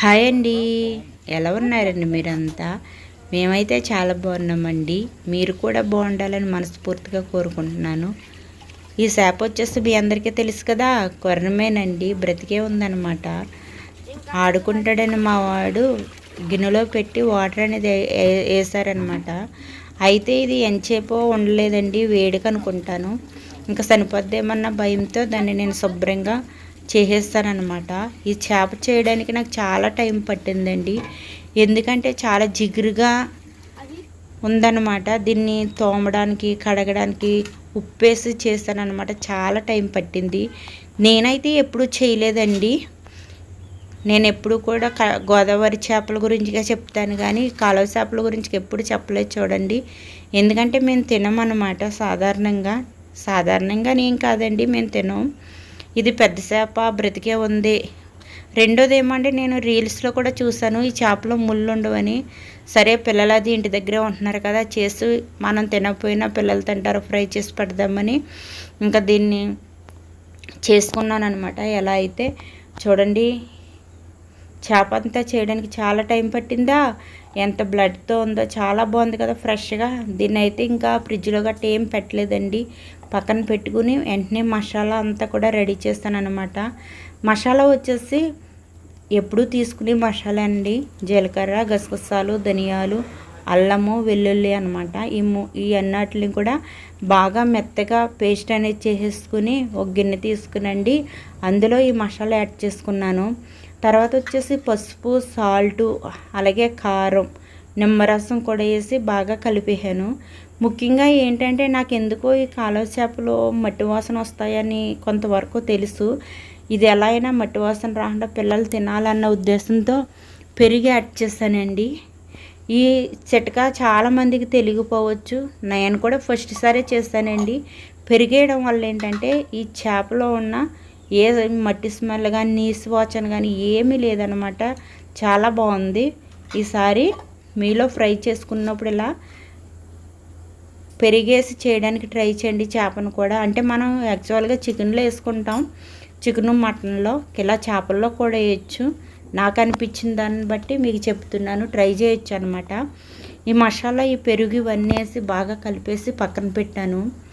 Hi అండి. ఎలా ఉన్నారండి మీరంతా? మేమైతే చాలా బాగున్నామండి. మీరు కూడా బాగుండాలని మనస్ఫూర్తిగా కోరుకుంటున్నాను. ఈ చేప వచ్చేసి మీ అందరికీ తెలుసు కదా కొరణమేనండి బ్రతికే ఉందన్నమాట. ఆడుకుంటాడని మా వాడు గిన్నెలో పెట్టి వాటర్ అనేది వేసారనమాట అయితే ఇది ఎంతసేపో ఉండలేదండి వేడికనుకుంటాను. ఇంకా చనిపోద్దేమన్న భయంతో దాన్ని నేను శుభ్రంగా చేసేస్తానమాట ఈ చేప చేయడానికి నాకు చాలా టైం పట్టిందండి. ఎందుకంటే చాలా జిగురుగా ఉందన్నమాట. దీన్ని తోమడానికి కడగడానికి ఉప్పేసి చేస్తానన్నమాట. చాలా టైం పట్టింది. నేనైతే ఎప్పుడు చేయలేదండి. నేను ఎప్పుడు కూడా క గోదావరి చేపల గురించిగా చెప్తాను కానీ కాలువ చేపల గురించి ఎప్పుడు చెప్పలేదు చూడండి. ఎందుకంటే మేము తినమన్నమాట సాధారణంగా. సాధారణంగా నేను కాదండి మేము తినం ఇది పెద్ద చేప బ్రతికే ఉంది. రెండోది ఏమంటే నేను రీల్స్లో కూడా చూశాను ఈ చేపలో ముళ్ళు ఉండవని సరే పిల్లలు అది ఇంటి దగ్గరే ఉంటున్నారు కదా చేసి మనం తినకపోయినా పిల్లలు తింటారు ఫ్రై చేసి పెడదామని. ఇంకా దీన్ని చేసుకున్నాను అనమాట ఎలా అయితే చూడండి చేప అంతా చేయడానికి చాలా టైం పట్టిందా? ఎంత బ్లడ్తో ఉందో చాలా బాగుంది కదా ఫ్రెష్గా. దీన్ని అయితే ఇంకా ఫ్రిడ్జ్లో గట్ట ఏం పెట్టలేదండి. పక్కన పెట్టుకుని వెంటనే మసాలా అంతా కూడా రెడీ చేస్తాను మసాలా వచ్చేసి ఎప్పుడు తీసుకునే మసాలా అండి. జీలకర్ర గసగసాలు ధనియాలు అల్లము వెల్లుల్లి అనమాట ఈ ఈ అన్నటిని కూడా బాగా మెత్తగా పేస్ట్ అనేది చేసేసుకుని ఒక గిన్నె తీసుకునండి. అందులో ఈ మసాలా యాడ్ చేసుకున్నాను. తర్వాత వచ్చేసి పసుపు సాల్టు అలాగే కారం నిమ్మరసం కూడా వేసి బాగా కలిపేసాను ముఖ్యంగా ఏంటంటే నాకు ఎందుకో ఈ కాలువ చేపలు మట్టి వాసన వస్తాయని కొంతవరకు తెలుసు. ఇది ఎలా అయినా మట్టి వాసన రాకుండా పిల్లలు తినాలన్న ఉద్దేశంతో పెరిగి యాడ్ చేశానండి. ఈ చిట్కా చాలామందికి తెలియకపోవచ్చు నేను కూడా ఫస్ట్ సారే చేశానండి. పెరిగేయడం వల్ల ఏంటంటే ఈ చేపలో ఉన్న ఏ మట్టి స్మెల్ కానీ నీసు వాచన కానీ ఏమీ లేదనమాట. చాలా బాగుంది. ఈసారి మీలో ఫ్రై చేసుకున్నప్పుడు ఇలా పెరిగేసి చేయడానికి ట్రై చేయండి చేపను కూడా. అంటే మనం యాక్చువల్గా చికెన్లో వేసుకుంటాం. చికెన్ మటన్లో ఇలా చేపల్లో కూడా వేయచ్చు. నాకు అనిపించిన దాన్ని బట్టి మీకు చెప్తున్నాను. ట్రై చేయొచ్చు అనమాట. ఈ మసాలా ఈ పెరుగు ఇవన్నీ వేసి బాగా కలిపేసి పక్కన పెట్టాను.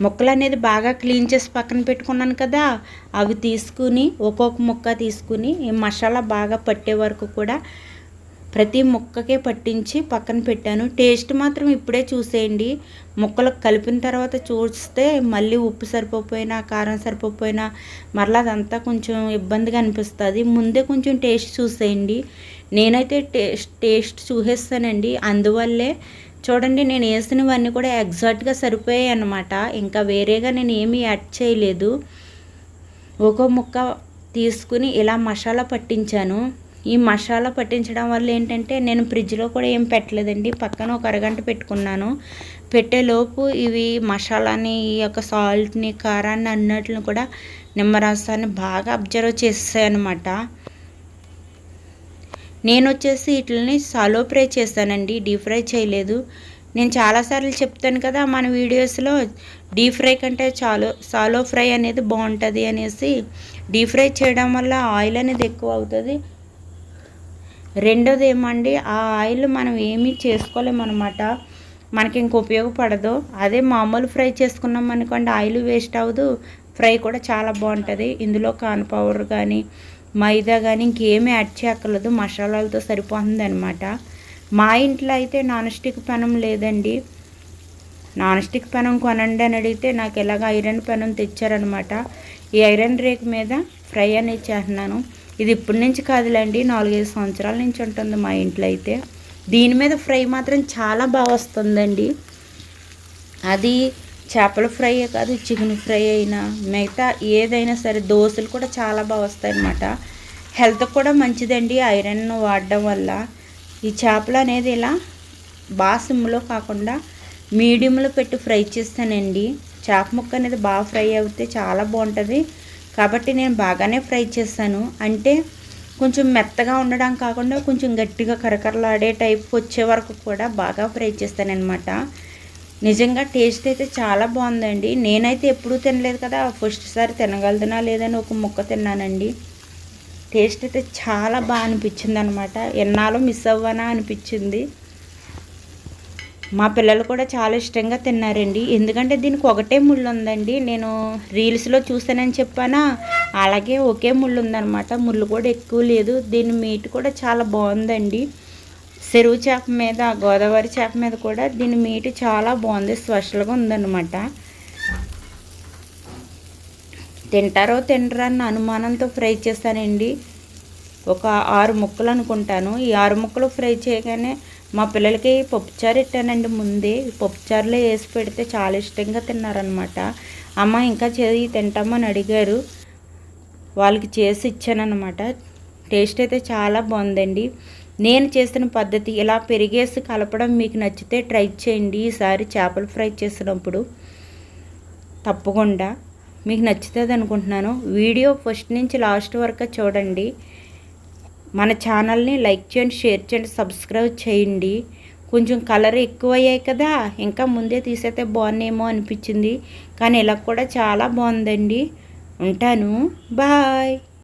ముక్కలు అనేది బాగా క్లీన్ చేసి పక్కన పెట్టుకున్నాను కదా అవి తీసుకుని ఒక్కొక్క ముక్క తీసుకుని ఈ మసాలా బాగా పట్టే వరకు కూడా ప్రతి ముక్కకే పట్టించి పక్కన పెట్టాను. టేస్ట్ మాత్రం ఇప్పుడే చూసేయండి. ముక్కలకు కలిపిన తర్వాత చూస్తే మళ్ళీ ఉప్పు సరిపోయినా కారం సరిపోయినా మరలా అదంతా కొంచెం ఇబ్బందిగా అనిపిస్తుంది. ముందే కొంచెం టేస్ట్ చూసేయండి. నేనైతే టేస్ట్ టేస్ట్ చూసేస్తానండి. అందువల్లే చూడండి నేను వేసినవన్నీ కూడా ఎగ్జాక్ట్గా సరిపోయాయి అన్నమాట. ఇంకా వేరేగా నేను ఏమీ యాడ్ చేయలేదు. ఒక్కో ముక్క తీసుకుని ఇలా మసాలా పట్టించాను. ఈ మసాలా పట్టించడం వల్ల ఏంటంటే నేను ఫ్రిడ్జ్లో కూడా ఏం పెట్టలేదండి. పక్కన ఒక అరగంట పెట్టుకున్నాను. పెట్టేలోపు ఇవి మసాలాని ఈ యొక్క సాల్ట్ని కారాన్ని అన్నట్లను కూడా నిమ్మరసాన్ని బాగా అబ్జర్వ్ చేస్తాయి నేను వచ్చేసి వీటిని సాలో ఫ్రై చేస్తానండి. డీప్ ఫ్రై చేయలేదు. నేను చాలాసార్లు చెప్తాను కదా మన వీడియోస్లో డీప్ ఫ్రై కంటే చాలో సాలో ఫ్రై అనేది బాగుంటుంది అనేసి డీప్ ఫ్రై చేయడం వల్ల ఆయిల్ అనేది ఎక్కువ అవుతుంది. రెండోది ఏమండి? ఆ ఆయిల్ మనం ఏమీ చేసుకోలేమన్నమాట. మనకి ఇంక ఉపయోగపడదు. అదే మామూలు ఫ్రై చేసుకున్నాం అనుకోండి ఆయిల్ వేస్ట్ అవ్వదు. ఫ్రై కూడా చాలా బాగుంటుంది. ఇందులో కాన్ పౌడర్ కానీ మైదా కానీ ఇంకేమీ యాడ్ చేయక్కర్లేదు. మసాలాలతో సరిపోతుంది అనమాట మా ఇంట్లో అయితే నాన్ స్టిక్ పెనం లేదండి. నాన్ స్టిక్ పెనం కొనండి అని అడిగితే నాకు ఎలాగ ఐరన్ పెనం తెచ్చారనమాట ఈ ఐరన్ రేక్ మీద ఫ్రై అనేది చేస్తున్నాను. ఇది ఇప్పటి నుంచి కాదులేండి నాలుగైదు సంవత్సరాల నుంచి ఉంటుంది మా ఇంట్లో అయితే. దీని మీద ఫ్రై మాత్రం చాలా బాగా వస్తుందండి. అది చేపల ఫ్రై కాదు చికెన్ ఫ్రై అయినా మిగతా ఏదైనా సరే దోశలు కూడా చాలా బాగా వస్తాయి అన్నమాట హెల్త్ కూడా మంచిదండి. ఐరన్ వాడడం వల్ల ఈ చేపలు అనేది ఇలా బాగా సిమ్లో కాకుండా మీడియంలో పెట్టి ఫ్రై చేస్తానండి. చేప ముక్క అనేది బాగా ఫ్రై అవుతే చాలా బాగుంటుంది. కాబట్టి నేను బాగానే ఫ్రై చేస్తాను. అంటే కొంచెం మెత్తగా ఉండడం కాకుండా కొంచెం గట్టిగా కరకరలాడే టైప్ వచ్చే వరకు కూడా బాగా ఫ్రై చేస్తానన్నమాట. నిజంగా టేస్ట్ అయితే చాలా బాగుందండి. నేనైతే ఎప్పుడూ తినలేదు కదా ఫస్ట్ సారి తినగలదునా లేదని ఒక ముక్క తిన్నానండి. టేస్ట్ అయితే చాలా బాగా అనిపించింది అనమాట ఎన్నాళ్ళు మిస్ అవ్వనా అనిపించింది. మా పిల్లలు కూడా చాలా ఇష్టంగా తిన్నారండి. ఎందుకంటే దీనికి ఒకటే ముళ్ళు ఉందండి నేను రీల్స్లో చూసానని చెప్పానా? అలాగే ఒకే ముళ్ళు ఉందనమాట ముళ్ళు కూడా ఎక్కువ లేదు. దీని మీట్ కూడా చాలా బాగుందండి. చెరువు చేప మీద గోదావరి చేప మీద కూడా దీని మీట్ చాలా బాగుంది స్పెషల్గా ఉందన్నమాట. తింటారో తినరా అన్న అనుమానంతో ఫ్రై చేస్తానండి. ఒక ఆరు ముక్కలు అనుకుంటాను. ఈ ఆరు ముక్కలు ఫ్రై చేయగానే మా పిల్లలకి పప్పుచారు ఇట్టానండి ముందే. పప్పుచారులో వేసి పెడితే చాలా ఇష్టంగా తిన్నారనమాట అమ్మ ఇంకా చేయి తింటామని అడిగారు. వాళ్ళకి చేసి ఇచ్చానమాట టేస్ట్ అయితే చాలా బాగుందండి. నేను చేసిన పద్ధతి ఇలా పెరిగేసి కలపడం మీకు నచ్చితే ట్రై చేయండి. ఈసారి చేపలు ఫ్రై చేసినప్పుడు తప్పకుండా మీకు నచ్చుతుంది అనుకుంటున్నాను. వీడియో ఫస్ట్ నుంచి లాస్ట్ వరకు చూడండి. మన ఛానల్ని లైక్ చేయండి షేర్ చేయండి సబ్స్క్రైబ్ చేయండి. కొంచెం కలర్ ఎక్కువ అయ్యాయి కదా ఇంకా ముందే తీసేస్తే బాగున్నాయేమో అనిపించింది. కానీ ఇలా కూడా చాలా బాగుందండి. ఉంటాను. బాయ్.